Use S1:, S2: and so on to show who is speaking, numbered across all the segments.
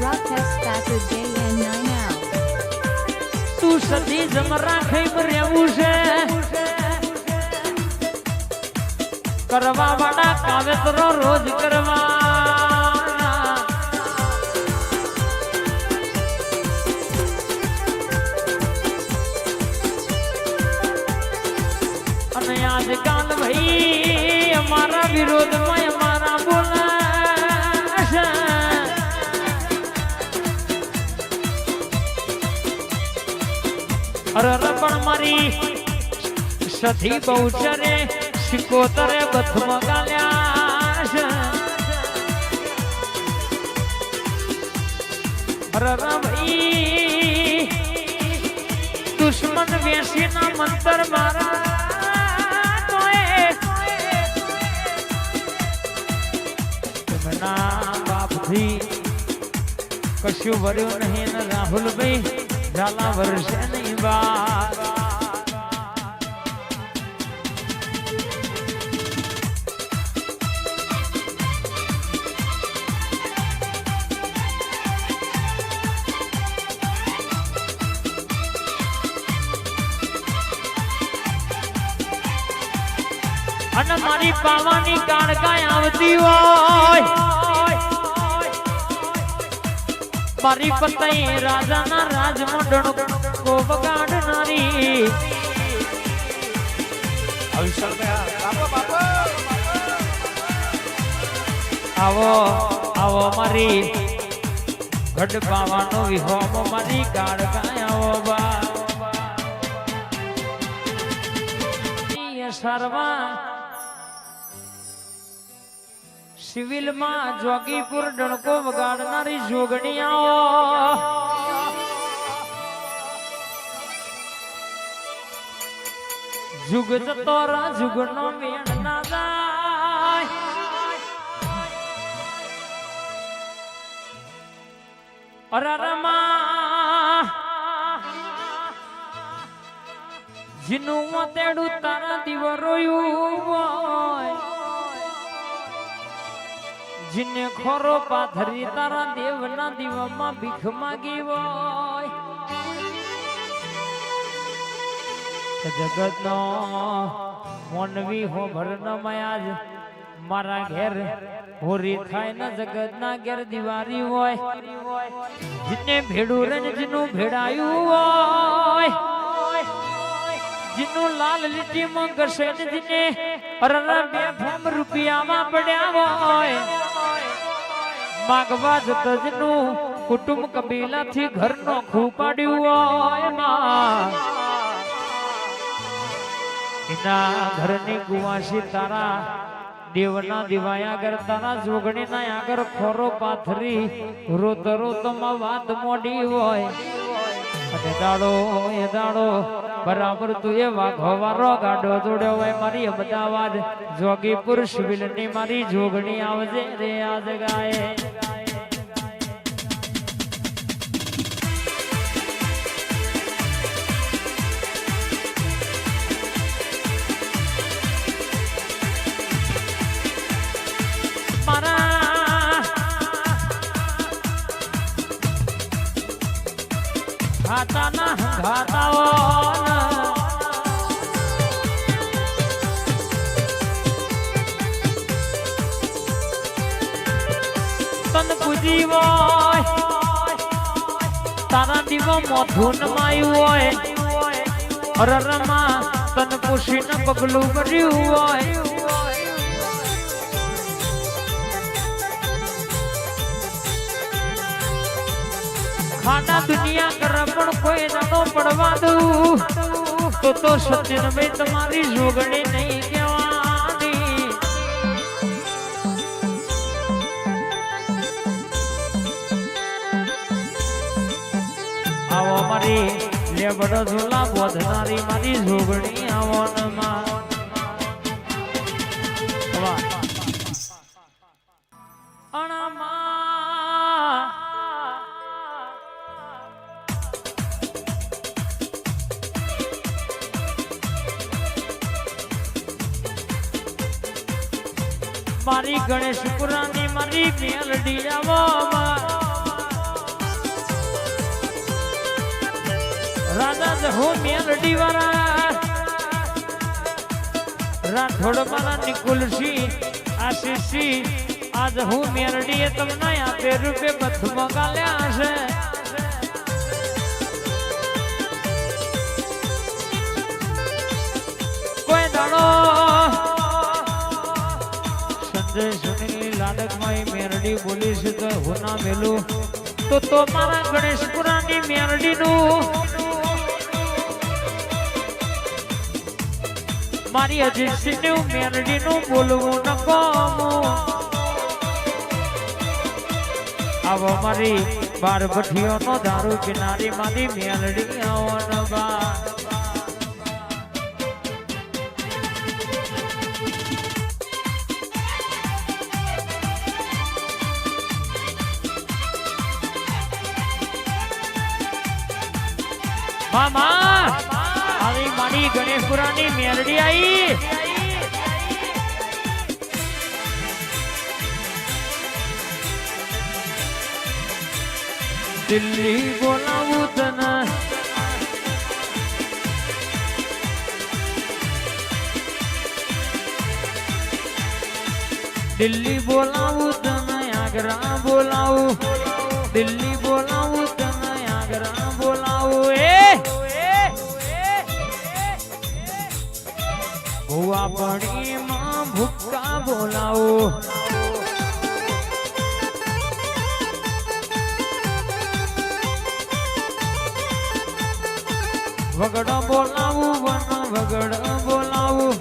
S1: Broadcast Faster JN9L.
S2: તું સદી જમરા રહેવું છે કરવા વાળા કાવેતરો રોજ કરવા અને આજકાલ ભાઈ, અમારા વિરોધમાં અરે પણ મારી સધી બહુ ચરે સિકોતરે બથમાં ગાલ્યા ભાઈ દુશ્મન વેસી ના મંતર મારા તોય. તેમના બાપથી કશું વર્યું નહીં ને રાહુલભાઈ, ઝાલા વર્ષે નહીં અને મારી પાવાની કાળકાય આવતી હોય. મારી પતઈ રાજાના રાજમંડળ કો બગાડનારી આવો આવો મારી ગઢ પાવાનો વિહોમ મારી કાળકાય ગાયો બા. સર્વા સિવિલમાં જોગીપુર ડણકો વગાડનારી જોગણીયાઓ. જુગ જતો રા જુગનો ના જાય અરરમા. જીનું તેડું તારા દીવ રોયું હોય. જીને ખોરો પાથરી તારા દેવના દીવામાં ભીખ માગી હોય. જગતનો મોનવી હો ભરન મયાજ, મારા ઘેર હોરી થાય ને જગતના ઘેર દિવારી હોય. જીને ભેડું રંજનું જીનું ભેડાયું હોય. જીનું લાલ લીટીમાં ઘસે ને જીને અરરા બે ફેમ રૂપિયામાં પડ્યા હોય. માગવા જતો જીનું કુટુંબ કબીલાથી ઘરનો ખૂપાડ્યું હોયમાં એના ઘરની ગુવાસી તારા, દેવના દિવાયા આગળ તારા જોગણીના આગળ ખોરો પાથરી, રોત રોતમાં વાત મોડી હોય. અને દાડો એ દાડો બરાબર તું એ વાઘો વારો ગાડો જોડ્યો હોય મારી અમદાવાદ જોગીપુર સિવિલની મારી જોગણી આવજે રે આજ ગાય. ખાતાના ખાતાઓ તન પૂજી હોય, તારા દીવો મોઢું માયું હોય, અરરમાં તન પૂછીને પગલું કર્યું હોય. ખાના દુનિયા કર પણ કોઈ નાનો પડવા દઉં. તો તો સત્યન ભાઈ તમારી જોગણી નહીં કહેવાની. આવો મારી લેબડો ઝોલા બોધનારી મારી જોગણી આવો મારી ગણેશ પુરાની મારી મેલડી આવો રાધા હો મેલડી વાળા. રાઠોડ મારા નિકુલસી આશીષી, આજ હું મેલડીએ તમને આ આપે રૂપે બધું મગાલ્યા છે. કોઈ દાડો સંજય સુની લાડકમાં મેરડી બોલીશ તો હું ના મેલું. તો તો મારા ગણેશપુરાની મેરડીનું. મારી અજીતસિંહનું મેરડીનું બોલવું ન કોમું આવો મારી બાર ભઠીઓનો દારૂ કિનારી મારી મેરડી આવવાનો બા. મામા, આવી મારી ગણેશપુરાની મેરડી આવી દિલ્હી બોલાવું તને. દિલ્હી બોલાવું તને, આગ્રા બોલાવું. દિલ્હી બોલાવું ભુવા પડીમાં ભૂક્કા બોલાવો. વગડ બોલાવું, વન વગડ બોલાવું.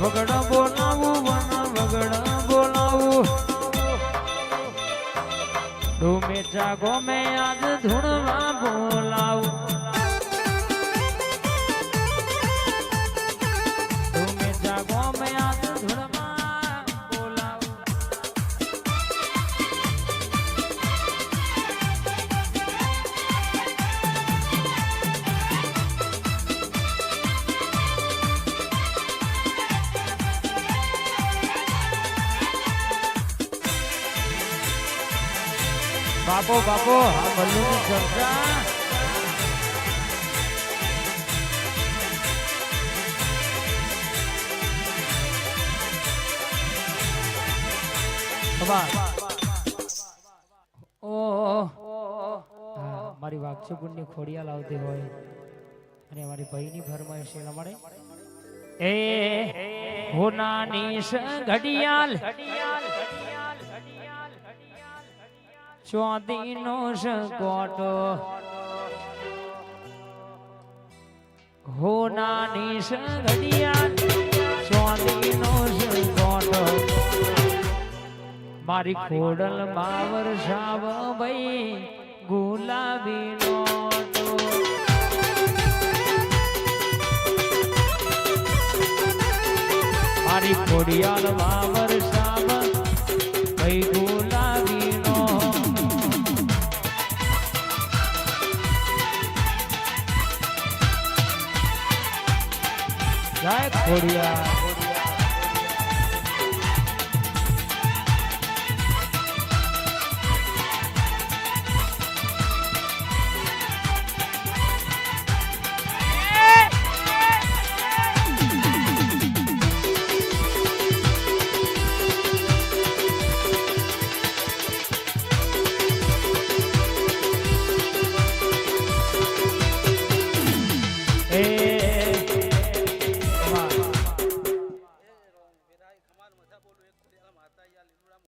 S2: વગડ બોલાવું, વન વગડ બોલાવું. ડુમે જાગો, મે આજ ધૂણવા બોલાવું. બાપો બાપો આ બલ્લુની ચર્ચા ઓહ. મારી વાક્ષુપુણની ખોડિયા લાવતી હોય અને મારી ભાઈની ઘરમાં છે માટે એ હોનાની સ ઘડિયાળ ચોદીનો કોટો હોનાની નાની સગડિયા સ્વાદીનો કોટો મારી ખોડલ બાવર સાવ ભાઈ ગુલાબી નોટો. મારી ખોડિયાલ બાવર Gloria.